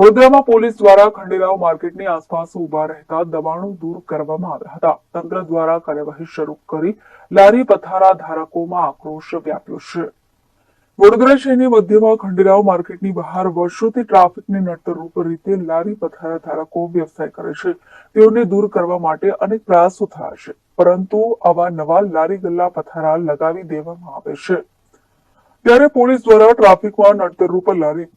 વડોદરામાં પોલીસ દ્વારા ખંડેરાવ માર્કેટની આસપાસ ઊભા રહેતા દબાણો દૂર કરવામાં આવ્યા હતા. તંત્ર દ્વારા કાર્યવાહી શરૂ કરી લારી પથારા ધારકોમાં આક્રોશ વ્યાપ્યો છે. વડોદરા શહેરની મધ્યમાં ખંડેરાવ માર્કેટની બહાર વર્ષોથી ટ્રાફિકને નડતરરૂપ રીતે લારી પથારા ધારકો વ્યવસાય કરે છે. તેઓને દૂર કરવા માટે અનેક પ્રયાસો થયા છે, પરંતુ આવા નવા લારી ગલ્લા પથારા લગાવી દેવામાં આવે છે. ત્યારે પોલીસ દ્વારા ટ્રાફિકમાં નડતરરૂપ લારી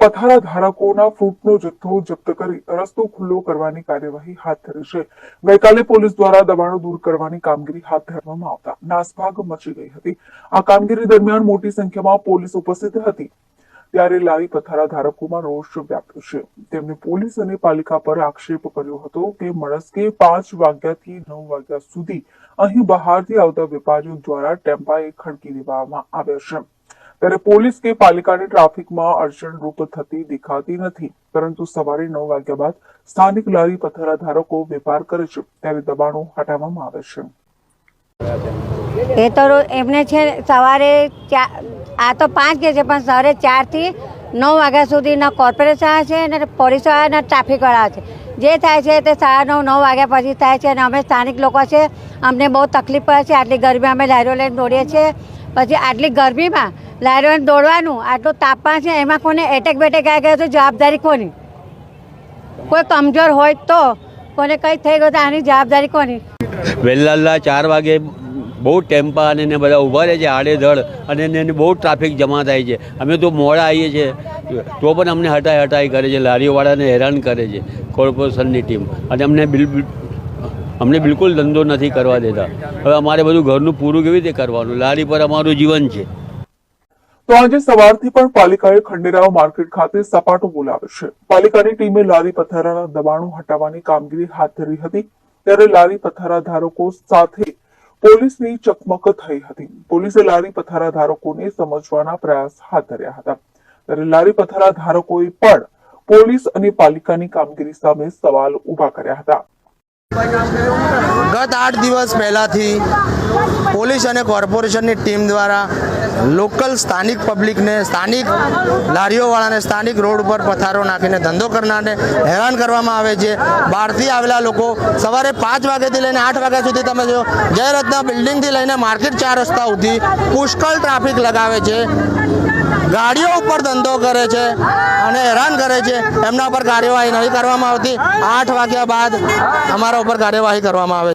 પથારા ધારકોના ફૂટનો જથ્થો જપ્ત કરી રસ્તો ખુલ્લો કરવાની કાર્યવાહી હાથ ધરી છે. ગઈકાલે પોલીસ દ્વારા દબાણો દૂર કરવાની કામગીરી હાથ ધરવામાં આવતા નાસભાગ મચી ગઈ હતી. આ કામગીરી દરમિયાન મોટી સંખ્યામાં પોલીસ ઉપસ્થિત હતી. ત્યારે લારી પથારા ધારકોમાં રોષ વ્યાપ્યો છે. તેમણે પોલીસ અને પાલિકા પર આક્ષેપ કર્યો હતો કે મળસ્કે પાંચ વાગ્યાથી નવ વાગ્યા સુધી અહીં બહારથી આવતા વેપારીઓ દ્વારા ટેમ્પાએ ખડકી દેવામાં આવ્યા છે. ત્યારે પોલીસ કે પાલિકાને ટ્રાફિકમાં અડચણરૂપ થતી દેખાતી નથી. પરંતુ સવારે નવ વાગ્યા બાદ સ્થાનિક લારી પથરા ધારકો વેપાર કરે છે. ત્યારે દબાણો હટાવવામાં આવે છે. એ તો એમને છે સવારે આ તો પાંચ કે છે, પણ સવારે ચારથી નવ વાગ્યા સુધી ના કોર્પોરેશન છે ને પોલીસવાળા ને ટ્રાફિકવાળા છે. જે થાય છે તે સાડા નવ નવ વાગ્યા પછી થાય છે અને અમે સ્થાનિક લોકો છે, અમને બહુ તકલીફ પડે છે. આટલી ગરમી અમે લારીઓ લઈને દોડીએ છીએ. પછી આટલી ગરમીમાં લારીઓ લઈને દોડવાનું, આટલો તાપમાન છે, એમાં કોને એટેક બેટેક આવી ગયો તો જવાબદારી કોની? કોઈ કમજોર હોય તો કોને કંઈ થઈ ગયું તો આની જવાબદારી કોની? વહેલા ચાર વાગે બહુ ટેમ્પા અને એને બધા ઊભા રહે છે, આડેધડ, અને એને બહુ ટ્રાફિક જમા થાય છે. અમે તો મોડા આવીએ છીએ. તો પણ અમને હટાઈ હટાઈ કરે છે લારીઓવાળાને હેરાન કરે છે કોર્પોરેશનની ટીમ અને અમને બિલ અમને બિલકુલ ધંધો નથી કરવા દેતા. હવે અમારે બધું ઘરનું પૂરું કેવી રીતે કરવાનું? લારી પર અમારું જીવન છે. તો આજે સવારથી પણ પાલિકાએ ખંડેરાવ માર્કેટ ખાતે સપાટો બોલાવ્યો છે. પાલિકાની ટીમે લારી પથારાના દબાણો હટાવવાની કામગીરી હાથ ધરી હતી, ત્યારે લારી પથારા ધારકો સાથે પોલીસની ચકમક થઈ હતી. પોલીસે લારી પથારા ધારકોને સમજવાના પ્રયાસ હાથ ધર્યા હતા. ત્યારે લારી પથારા ધારકોએ પણ પોલીસ અને પાલિકાની કામગીરી સામે સવાલ ઊભા કર્યા હતા. ગત આઠ દિવસ પહેલાંથી પોલીસ અને કોર્પોરેશનની ટીમ દ્વારા લોકલ સ્થાનિક પબ્લિકને સ્થાનિક લારીઓવાળાને સ્થાનિક રોડ ઉપર પથારો નાખીને ધંધો કરનારને હેરાન કરવામાં આવે છે. બહારથી આવેલા લોકો સવારે પાંચ વાગ્યાથી લઈને આઠ વાગ્યા સુધી તમે જો જયરત્ના બિલ્ડિંગથી લઈને માર્કેટ ચાર રસ્તા સુધી પુષ્કળ ટ્રાફિક લગાવે છે. ગાડીઓ ઉપર ધંધો કરે છે અને હેરાન કરે છે. એમના પર કાર્યવાહી નહીં કરવામાં આવતી. આઠ વાગ્યા બાદ અમારા ઉપર કાર્યવાહી કરવામાં આવે છે.